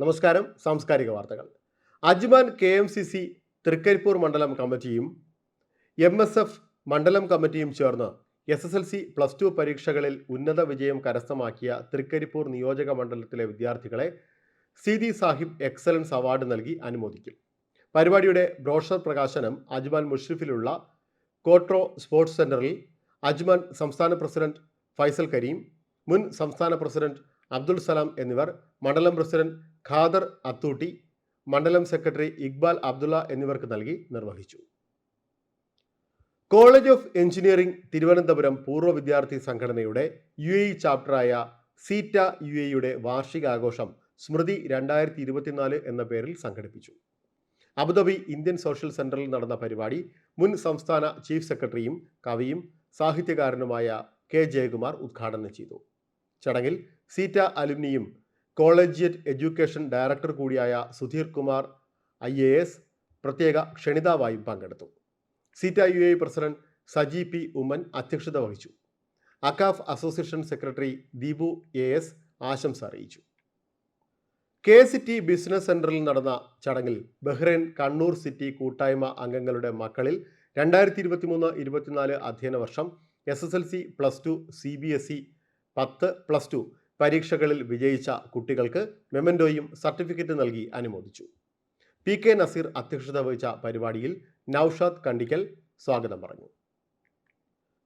നമസ്കാരം. സാംസ്കാരിക വാർത്തകൾ. Ajman K M C C Thrikkaripur മണ്ഡലം കമ്മിറ്റിയും എം എസ് എഫ് മണ്ഡലം കമ്മിറ്റിയും ചേർന്ന് S S L C plus two പരീക്ഷകളിൽ ഉന്നത വിജയം കരസ്ഥമാക്കിയ തൃക്കരിപ്പൂർ നിയോജക മണ്ഡലത്തിലെ വിദ്യാർത്ഥികളെ സീതി സാഹിബ് എക്സലൻസ് അവാർഡ് നൽകി അനുമോദിക്കും. പരിപാടിയുടെ ബ്രോഷർ പ്രകാശനം അജ്മാൻ മുഷ്രിഫിലുള്ള കോട്രോ സ്പോർട്സ് സെന്ററിൽ അജ്മാൻ സംസ്ഥാന പ്രസിഡന്റ് ഫൈസൽ കരീം മുൻ സംസ്ഥാന പ്രസിഡന്റ് അബ്ദുൾ സലാം എന്നിവർ മണ്ഡലം പ്രസിഡന്റ് ഖാദർ അത്തൂട്ടി മണ്ഡലം സെക്രട്ടറി ഇക്ബാൽ അബ്ദുള്ള എന്നിവർക്ക് നൽകി നിർവഹിച്ചു. കോളേജ് ഓഫ് എഞ്ചിനീയറിംഗ് തിരുവനന്തപുരം പൂർവ വിദ്യാർത്ഥി സംഘടനയുടെ യു എ ചാപ്റ്ററായ സീറ്റ യു എയുടെ വാർഷികാഘോഷം സ്മൃതി രണ്ടായിരത്തി ഇരുപത്തിനാല് എന്ന പേരിൽ സംഘടിപ്പിച്ചു. അബുദാബി ഇന്ത്യൻ സോഷ്യൽ സെന്ററിൽ നടന്ന പരിപാടി മുൻ സംസ്ഥാന ചീഫ് സെക്രട്ടറിയും കവിയും സാഹിത്യകാരനുമായ കെ ജയകുമാർ ഉദ്ഘാടനം ചെയ്തു. ചടങ്ങിൽ സീറ്റ അലുമിനിയും കോളേജിയറ്റ് എഡ്യൂക്കേഷൻ ഡയറക്ടർ കൂടിയായ Sudheer Kumar I A S പ്രത്യേക ക്ഷണിതാവായും പങ്കെടുത്തു. സീറ്റ U A president Saji P Oommen അധ്യക്ഷത വഹിച്ചു. Akcaf association secretary Deepu A S ആശംസ അറിയിച്ചു. കെ സിറ്റി ബിസിനസ് സെന്ററിൽ നടന്ന ചടങ്ങിൽ ബഹ്റൈൻ കണ്ണൂർ സിറ്റി കൂട്ടായ്മ അംഗങ്ങളുടെ മക്കളിൽ രണ്ടായിരത്തി ഇരുപത്തി മൂന്ന് ഇരുപത്തിനാല് അധ്യയന വർഷം S S L C plus two C B S E പത്ത് പ്ലസ് ടു പരീക്ഷകളിൽ വിജയിച്ച കുട്ടികൾക്ക് മെമൻഡോയും സർട്ടിഫിക്കറ്റ് നൽകി അനുമോദിച്ചു. പി കെ നസീർ അധ്യക്ഷത വഹിച്ച പരിപാടിയിൽ നൌഷാദ് കണ്ടിക്കൽ സ്വാഗതം പറഞ്ഞു.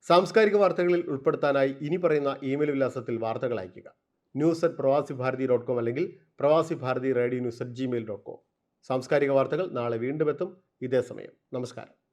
സാംസ്കാരിക വാർത്തകളിൽ ഉൾപ്പെടുത്താനായി ഇനി പറയുന്ന ഇമെയിൽ വിലാസത്തിൽ വാർത്തകൾ അയയ്ക്കുക. ന്യൂസ് അറ്റ് പ്രവാസി ഭാരതി ഡോട്ട് കോം അല്ലെങ്കിൽ Pravasi Bharathi radio news at Gmail dot com. സാംസ്കാരിക വാർത്തകൾ നാളെ വീണ്ടും എത്തും. ഇതേ സമയം. നമസ്കാരം.